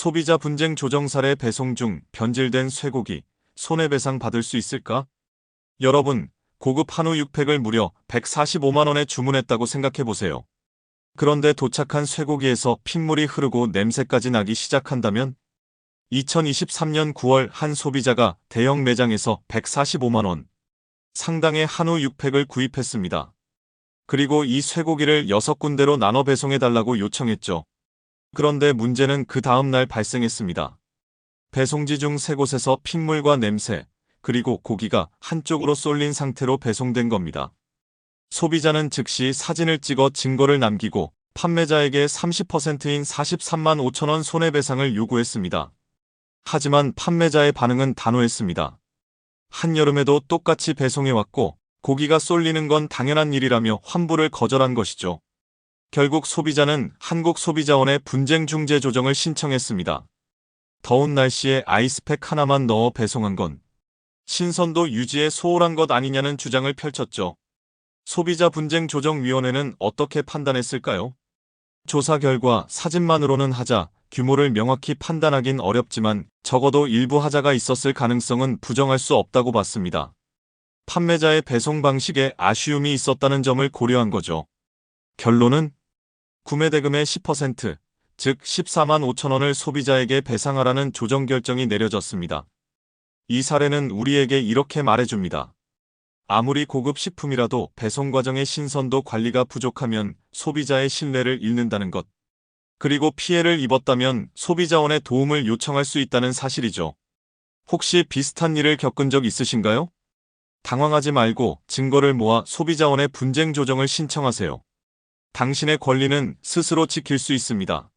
소비자 분쟁 조정 사례 배송 중 변질된 쇠고기 손해배상 받을 수 있을까? 여러분, 고급 한우 6팩을 무려 145만원에 주문했다고 생각해보세요. 그런데 도착한 쇠고기에서 핏물이 흐르고 냄새까지 나기 시작한다면 2023년 9월 한 소비자가 대형 매장에서 145만원 상당의 한우 6팩을 구입했습니다. 그리고 이 쇠고기를 6군데로 나눠 배송해달라고 요청했죠. 그런데 문제는 그 다음날 발생했습니다. 배송지 중 세 곳에서 핏물과 냄새, 그리고 고기가 한쪽으로 쏠린 상태로 배송된 겁니다. 소비자는 즉시 사진을 찍어 증거를 남기고 판매자에게 30%인 43만 5천원 손해배상을 요구했습니다. 하지만 판매자의 반응은 단호했습니다. 한여름에도 똑같이 배송해왔고 고기가 쏠리는 건 당연한 일이라며 환불을 거절한 것이죠. 결국 소비자는 한국소비자원에 분쟁 중재 조정을 신청했습니다. 더운 날씨에 아이스팩 하나만 넣어 배송한 건 신선도 유지에 소홀한 것 아니냐는 주장을 펼쳤죠. 소비자 분쟁 조정위원회는 어떻게 판단했을까요? 조사 결과 사진만으로는 하자 규모를 명확히 판단하긴 어렵지만 적어도 일부 하자가 있었을 가능성은 부정할 수 없다고 봤습니다. 판매자의 배송 방식에 아쉬움이 있었다는 점을 고려한 거죠. 결론은 구매 대금의 10%, 즉 14만 5천 원을 소비자에게 배상하라는 조정 결정이 내려졌습니다. 이 사례는 우리에게 이렇게 말해줍니다. 아무리 고급 식품이라도 배송 과정의 신선도 관리가 부족하면 소비자의 신뢰를 잃는다는 것. 그리고 피해를 입었다면 소비자원의 도움을 요청할 수 있다는 사실이죠. 혹시 비슷한 일을 겪은 적 있으신가요? 당황하지 말고 증거를 모아 소비자원의 분쟁 조정을 신청하세요. 당신의 권리는 스스로 지킬 수 있습니다.